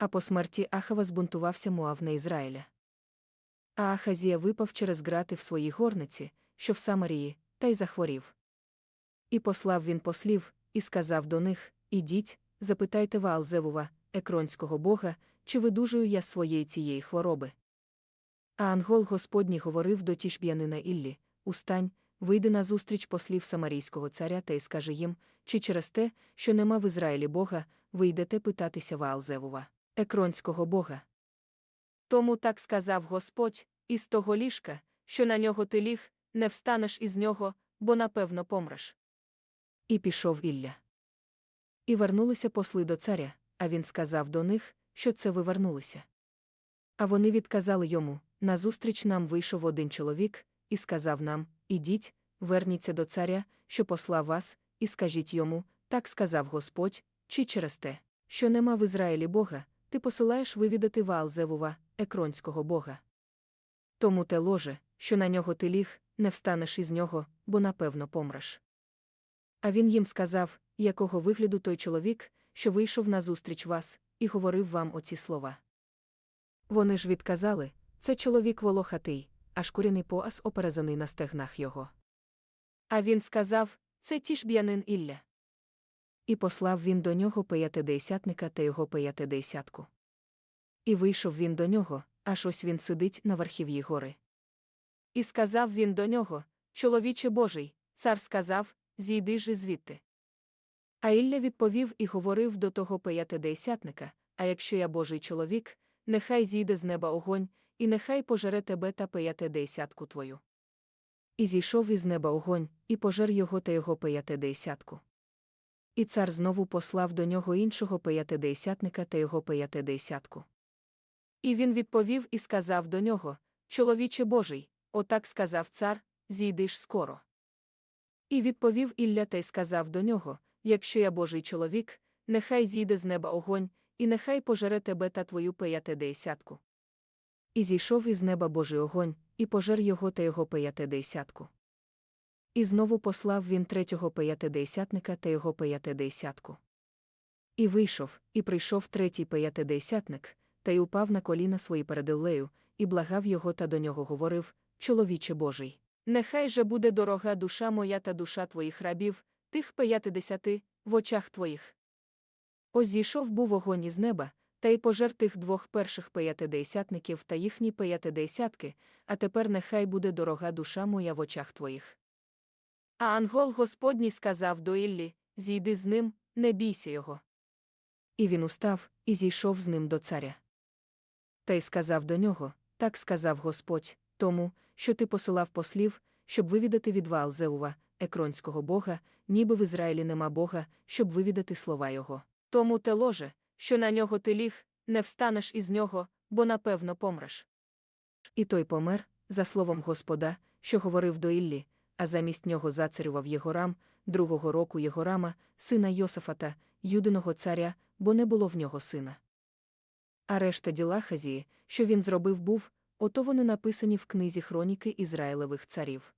А по смерті Ахава збунтувався Муав на Ізраїля. А Ахазія випав через грати в своїй горниці, що в Самарії, та й захворів. І послав він послів, і сказав до них: Ідіть, запитайте Ваалзевува, екронського бога, чи видужую я своєї цієї хвороби. А ангол Господній говорив до тішб'янина Іллі: Устань, вийди на зустріч послів самарійського царя та й скажи їм, чи через те, що нема в Ізраїлі Бога, ви йдете питатися Ваалзевува, екронського бога. Тому так сказав Господь, із того ліжка, що на нього ти ліг, не встанеш із нього, бо напевно помреш. І пішов Ілля. І вернулися посли до царя, а він сказав до них, що це ви вернулися. А вони відказали йому: назустріч нам вийшов один чоловік, і сказав нам: Ідіть, верніться до царя, що послав вас, і скажіть йому, так сказав Господь, чи через те, що нема в Ізраїлі Бога, ти посилаєш вивідати Ваалзевува, екронського бога. Тому те ложе, що на нього ти ліг, не встанеш із нього, бо напевно помреш. А він їм сказав, якого вигляду той чоловік, що вийшов назустріч вас, і говорив вам оці слова. Вони ж відказали це чоловік волохатий, а шкуряний пояс оперезаний на стегнах його. А він сказав це тішб'янин Ілля. І послав він до нього пиятидесятника та його пиятидесятку. І вийшов він до нього, аж ось він сидить на верхів'ї гори. І сказав він до нього: Чоловіче Божий, цар сказав, зійди ж звідти. А Ілля відповів і говорив до того пиятидесятника, а якщо я Божий чоловік, нехай зійде з неба огонь, і нехай пожере тебе та пиятидесятку твою. І зійшов із неба огонь, і пожер його та його пиятидесятку. І цар знову послав до нього іншого пиятидесятника та його пиятидесятку. І він відповів і сказав до нього: Чоловіче Божий, отак сказав цар, зійдиш скоро. І відповів Ілля та й сказав до нього: Якщо я Божий чоловік, нехай зійде з неба огонь, і нехай пожере тебе та твою пиятидесятку. І зійшов із неба Божий огонь, і пожер його та його пиятидесятку. І знову послав він третього пиятидесятника та його пиятидесятку. І вийшов, і прийшов третій пиятидесятник, та й упав на коліна свої перед Іллею, і благав його та до нього говорив: Чоловіче Божий, нехай же буде дорога душа моя та душа твоїх рабів, тих пиятидесяти, в очах твоїх. Ось зійшов був огонь із неба, та й пожер тих двох перших пиятидесятників та їхні пиятидесятки, а тепер нехай буде дорога душа моя в очах твоїх. А ангол Господній сказав до Іллі: Зійди з ним, не бійся його. І він устав, і зійшов з ним до царя. Та й сказав до нього: Так сказав Господь, тому, що ти посилав послів, щоб вивідати від Ваалзеува, екронського бога, ніби в Ізраїлі нема Бога, щоб вивідати слова його. Тому те ложе, що на нього ти ліг, не встанеш із нього, бо напевно помреш. І той помер, за словом Господа, що говорив до Іллі, а замість нього зацарював Єгорам, другого року Єгорама, сина Йосафата, юдиного царя, бо не було в нього сина. А решта діла Хазії, що він зробив був, ото вони написані в книзі хроніки Ізраїлевих царів.